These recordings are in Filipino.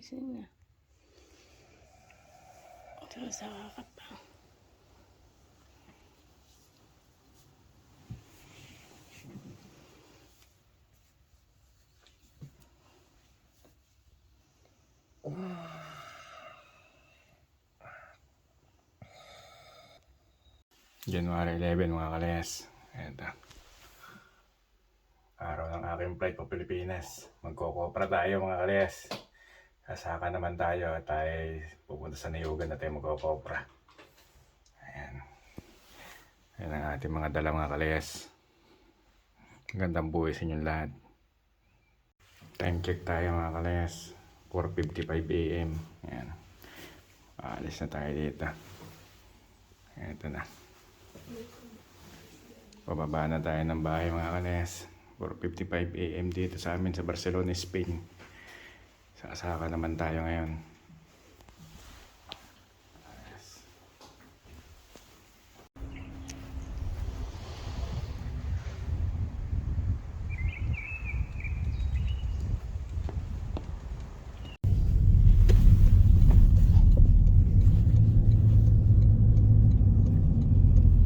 gising na. Ito sa kakapa. January 11 mga kalayas. Ito. Araw ng aking flight pa Pilipinas. Magkokopra tayo mga kalayas. Sasaka naman tayo at tayo pupunta sa Niyugan na tayo magkokopra. Ayan. Ayan ang ating mga dala mga kalayas. Magandang buhay sa inyong lahat. Time check tayo mga kalayas. 4.55 a.m. Ayan. Aalis na tayo dito. Ito na. Pababa na tayo ng bahay mga kanes. 4.55 a.m. dito sa amin sa Barcelona, Spain. Sasaka naman tayo ngayon.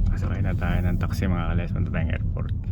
Pasakay na tayo ng taxi mga kales. Punta tayong airport.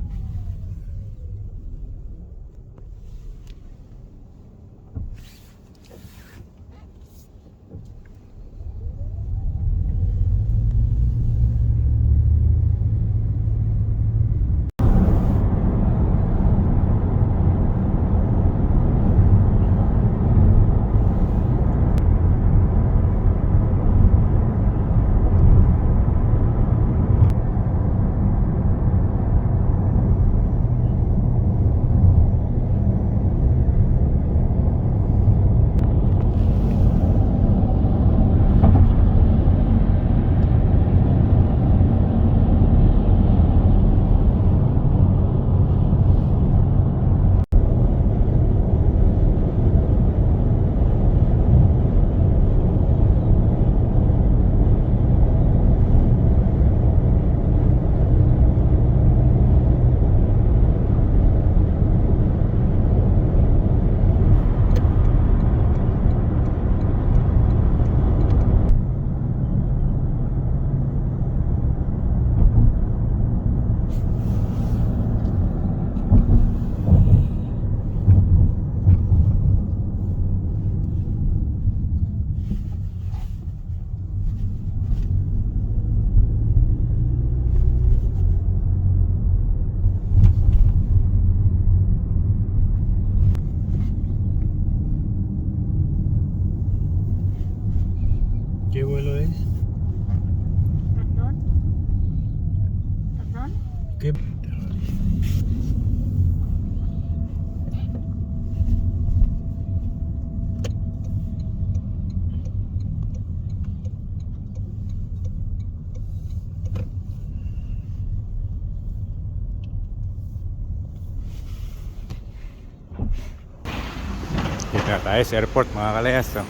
Na tayo sa airport mga kalayas. Oh.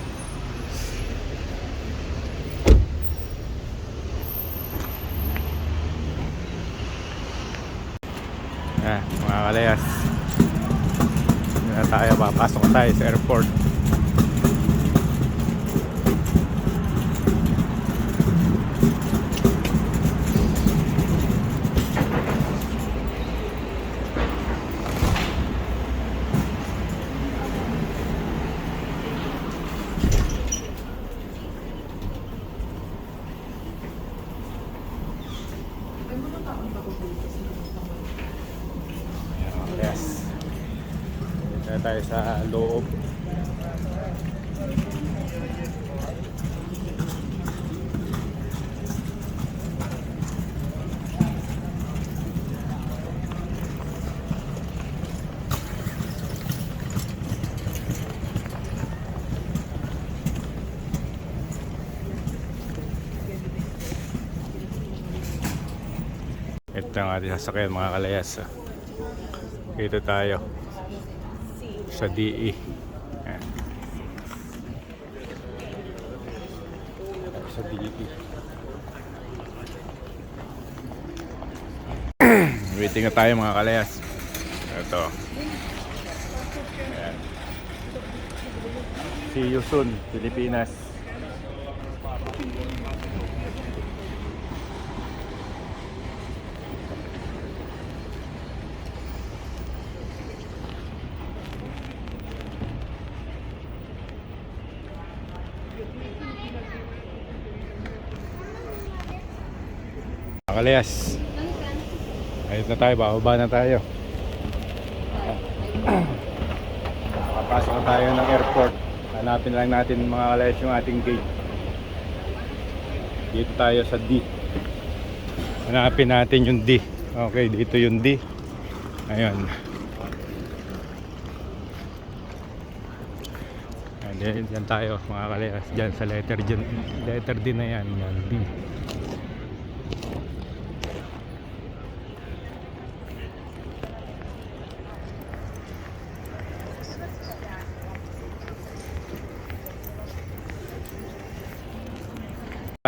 Ah, mga kalayas. Na tayo, papasok tayo sa airport. Ayan, mga kalayas. Dito na sa loob. Ito ang ating sasakyan mga kalayas. Dito tayo sa DE. Ayan. Sa DE. Waiting na tayo mga kalayas. Ito. Ayan. See you soon, Pilipinas. Kalias. Ayos na tayo, bababa na tayo. Makapasok na tayo ng airport. Hanapin lang natin mga kalayas yung ating gate. Dito tayo sa D. Hanapin natin yung D. Okay, dito yung D. Ayun. Then, yan tayo mga kalayas. Diyan sa letter, dyan, letter D na yan. Yan, D.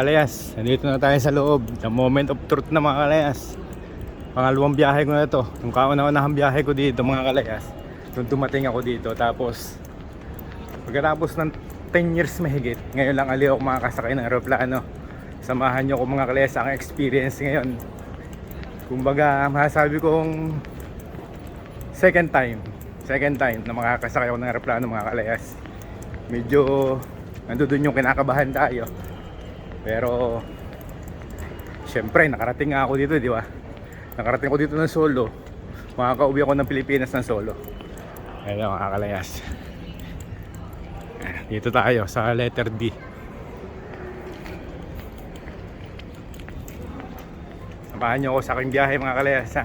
Kalayas, nandito na tayo sa loob. The moment of truth na mga kalayas. Pangalawang biyahe ko na to. Yung kauna-unahang biyahe ko dito mga kalayas. Nung dumating ako dito. Tapos, pagkatapos ng 10 years mahigit, ngayon lang ali ako makakasakay ng aeroplano. Samahan nyo ko mga kalayas ang experience ngayon. Kumbaga, masasabi kong second time. Second time na makakasakay ako ng aeroplano mga kalayas. Medyo nandun yung kinakabahan tayo. Pero Siyempre, nakarating nga ako dito, di ba? Nakarating ako dito ng solo. Makakauwi ako ng Pilipinas ng solo. Ayun, mga kalayas. Dito tayo sa letter D. Samahan niyo ako sa aking biyahe mga kalayas ha.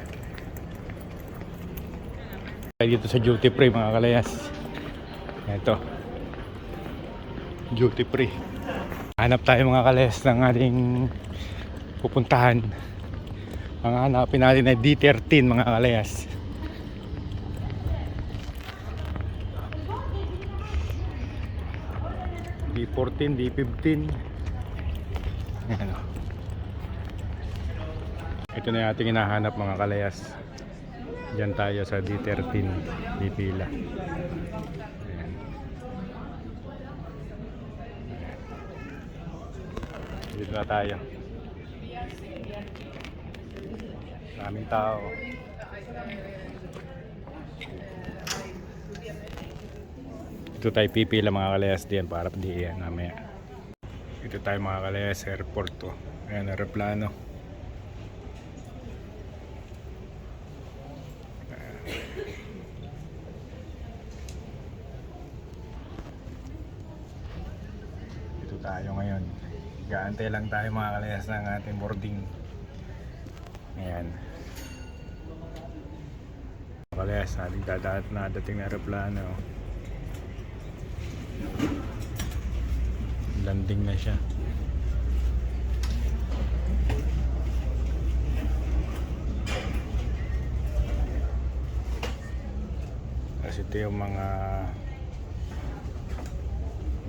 Dito sa duty free mga kalayas. Ito. Duty free. Hanap tayo mga kalayas ng ating pupuntahan. Ang hanapin natin ay D13 mga kalayas. D14, D15. Ayan o. Ito na yung ating hinahanap mga kalayas. Diyan tayo sa D13, D-pila. Ayan. Dito na tayo. Maraming tao. Ito tayo pipila mga kalayas diyan para di yan namaya. Ito tayo mga kalayas airport to. Ayan, aeroplano. Ito tayo ngayon. Gaantay lang tayo mga kalayas ng ating boarding. Ayan. Kalayas, ating dadat na dating na aeroplano. Landing na siya. Kasi ito yung mga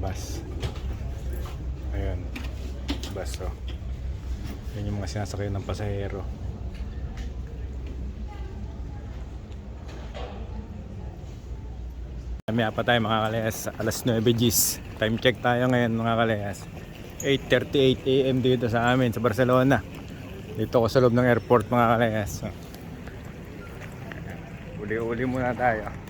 bus. Bus oh. Yan yung mga sinasakyan ng pasahero. Mamaya pa tayo mga kalayas, alas 9 Gs. Time check tayo ngayon mga kalayas. 8.38 am dito sa amin sa Barcelona. Dito ako sa loob ng airport mga kalayas. Uli-uli muna tayo.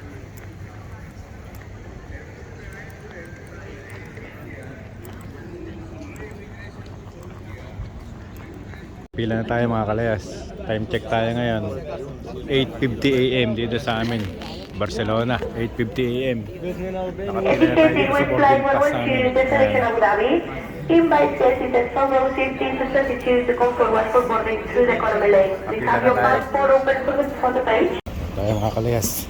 Pila na tayo mga kalayas. Time check tayo ngayon. 8.50 am dito sa amin. Barcelona, 8.50 am. Nakapila na tayo dito sa boarding pass namin. Invites residents from row 15 to 32 to come forward for boarding through the economy lane. Please have your passport open for the, page. tayo mga kalayas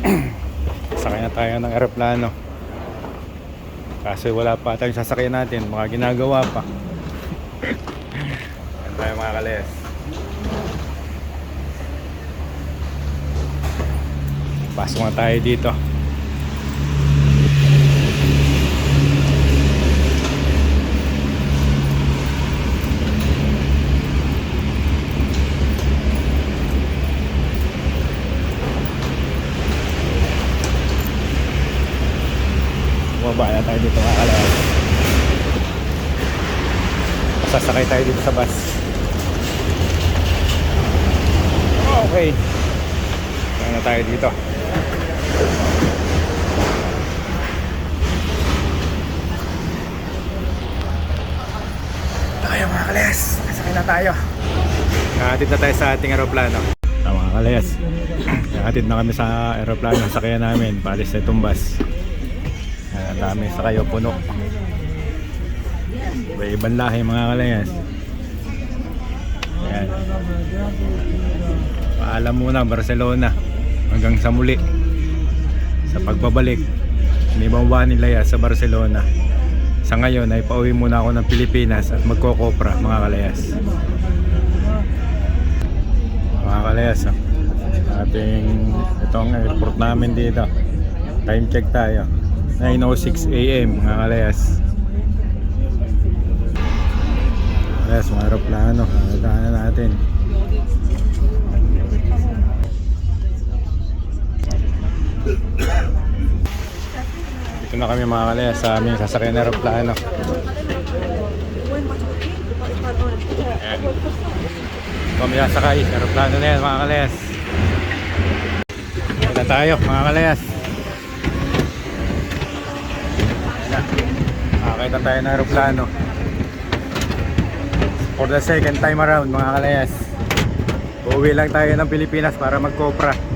sakay na tayo ng aeroplano kasi wala pa tayong sasakyan natin mga ginagawa pa tayo mga kalayas pasok na tayo dito. Bumaba na tayo dito mga kalayas sasakay tayo dito sa bus okay. Kaya na tayo dito. Tayo mga kalayas. Sasakay na tayo. Nakatid na tayo sa ating aeroplano. Ah, mga kalayas. Nakatid na kami sa aeroplano sakyan namin. Palis na itong bus. Ang dami sa kayo puno. Iba ibang lahi mga kalayas. Ayan. Paalam muna Barcelona. Hanggang sa muli. Sa pagbabalik ni Bawani Laya sa Barcelona. Sa ngayon ay pauwi muna ako ng Pilipinas at magkokopra mga kalayas. Mga kalayas ah. ating itong airport namin dito. Time check tayo. 9.06 am mga kalayas. Kalayas mga aeroplano. Daanan natin na kami mga kalayas sa aming sasakyan na aeroplano. Ayan. kami sasakay aeroplano na yan mga kalayas na tayo mga kalayas Nakakita tayo ng aeroplano. For the second time around mga kalayas Uuwi lang tayo ng Pilipinas para mag-copra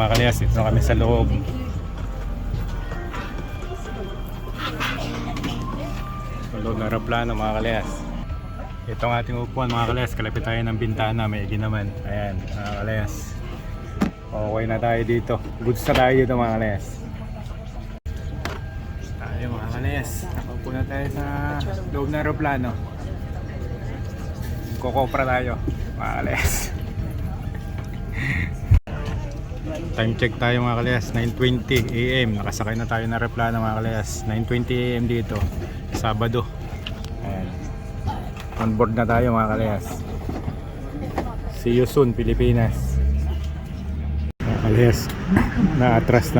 mga kalayas, dito na kami sa loob. Sa loob ng aeroplano mga kalayas. Ito ang ating upuan mga kalayas, kalapit tayo ng bintana, may igi naman. Ayan mga kalayas. Okay na tayo dito, goods na tayo dito mga kalayas. Tayo mga kalayas, nakaupo na tayo sa loob ng aeroplano. Kokopra tayo mga kalayas Time check tayo mga kalayas, 9.20 AM. Nakasakay na tayo ng aeroplano mga kalayas. 9.20 AM dito, Sabado. Ayan. On board na tayo mga kalayas. See you soon, Pilipinas. Mga kalayas, na-atras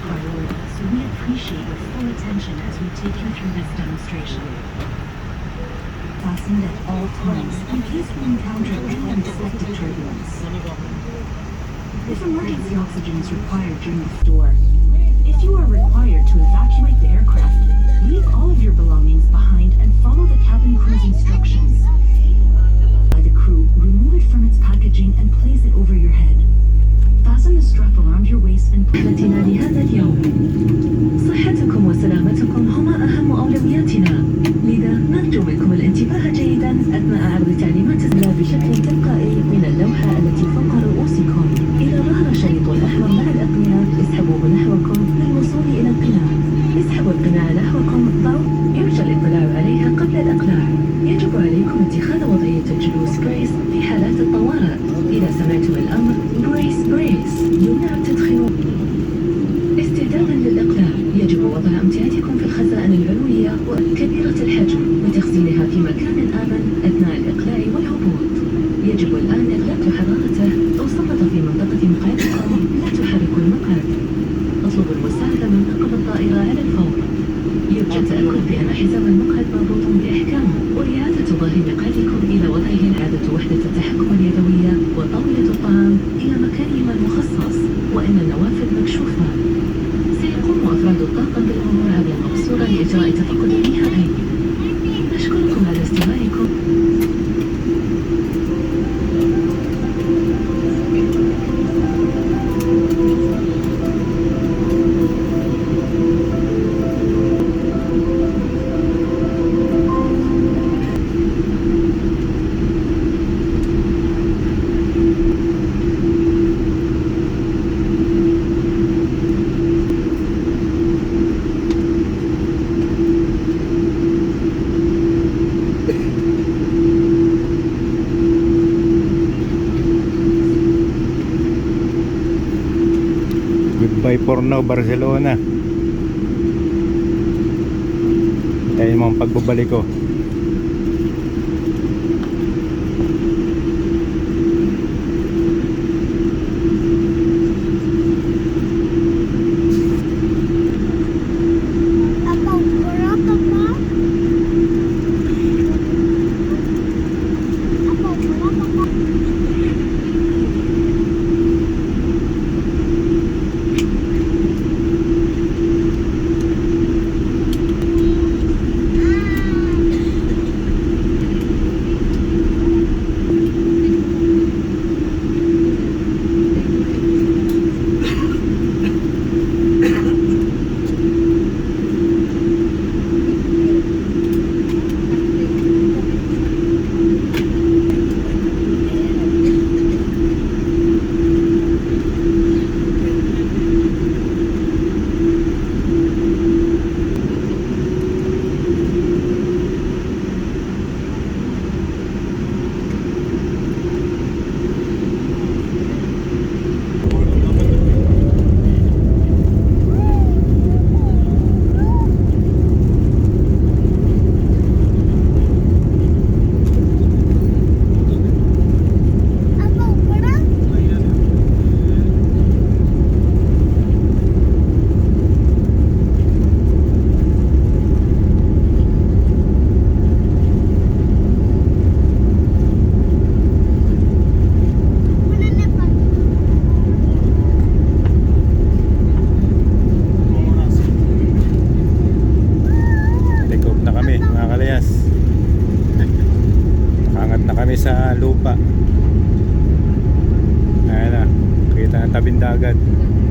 priority, so we appreciate your full attention as we take you through this demonstration. Fastened at all times in case we encounter any unexpected turbulence. If emergency oxygen is required during the store, if you are required to evacuate the aircraft, leave all of your belongings behind and follow the cabin crew's instructions. By the crew, remove it from its packaging and place it over your head. Fasten the strap around your waist and رحلتنا لهذا اليوم. صحتكم وسلامتكم هما أهم أولوياتنا. لذا نرجو منكم الانتباه جيدا أثناء عرض تعليمات لا بشكل تلقائي من اللوحة التي فوق رؤوسكم. إذا ظهر شريط الأحمر مع الأقنعة اسحبوه نحوكم للوصول إلى القناع اسحبوا القناع نحوكم ضغط يرجى الاطلاع عليها قبل الإقلاع. يجب عليكم اتخاذ وضعية الجلوس المساعدة من طاقم الطائرة على الفور يرجى التأكد بأن حزام المقعد مربوط Now, Barcelona. Mo ang pagbabalik ko. Take off na kami, mga kalayas. Angat na kami sa